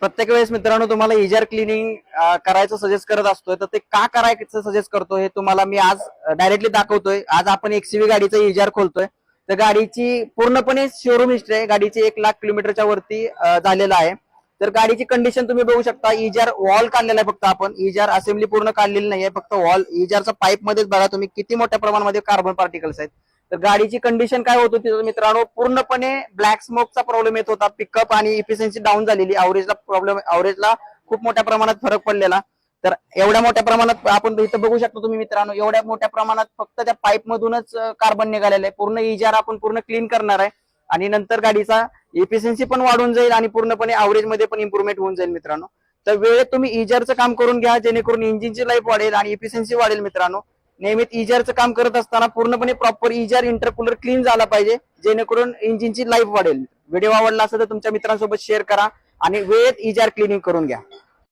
प्रत्येक वेळेस मित्रांनो तुम्हाला इजार क्लिनिंग करायचं सजेस्ट करत असतोय. तर ते का करायचं सजेस्ट करतो हे तुम्हाला मी आज डायरेक्टली दाखवतोय. आज आपण एक्सव्ही गाडीचा इजार खोलतोय. तर गाडीची पूर्णपणे शोरूम हिस्ट्री आहे. गाडीची एक लाख किलोमीटरच्या वरती झालेला झालेलं आहे. तर गाडीची कंडिशन तुम्ही बघू शकता. इजार वॉल काढलेला आहे फक्त आपण. इजार असेंब्ली पूर्ण काढलेली नाहीये. फक्त वॉल इजारचा पाईप मध्येच बघा तुम्ही किती मोठ्या प्रमाणामध्ये कार्बन पार्टिकल्स आहेत. तर गाडीची कंडिशन काय होत होती मित्रांनो पूर्णपणे ब्लॅक स्मोकचा प्रॉब्लेम येत होता. पिकअप आणि इफिशियन्सी डाऊन झालेली. अवरेजला प्रॉब्लेम अवरेजला खूप मोठ्या प्रमाणात फरक पडलेला. तर एवढ्या मोठ्या प्रमाणात आपण इथं बघू शकतो तुम्ही मित्रांनो एवढ्या मोठ्या प्रमाणात फक्त त्या पाईप मधूनच कार्बन निघालेलं आहे. पूर्ण इजार आपण पूर्ण क्लीन करणार आहे. आणि नंतर गाडीचा इफिशियन्सी पण वाढून जाईल आणि पूर्णपणे अवरेजमध्ये पण इम्प्रुव्हमेंट होऊन जाईल मित्रांनो. तर वेळेत तुम्ही इजारचं काम करून घ्या जेणेकरून इंजिनची लाईफ वाढेल आणि इफिशियन्सी वाढेल मित्रांनो. नेहमीच इजारचं काम करत असताना पूर्णपणे प्रॉपर इजार इंटरकुलर क्लीन झाला पाहिजे जेणेकरून इंजिनची लाईफ वाढेल. व्हिडिओ आवडला असेल तर तुमच्या मित्रांसोबत शेअर करा आणि वेळेत इजार क्लिनिंग करून घ्या.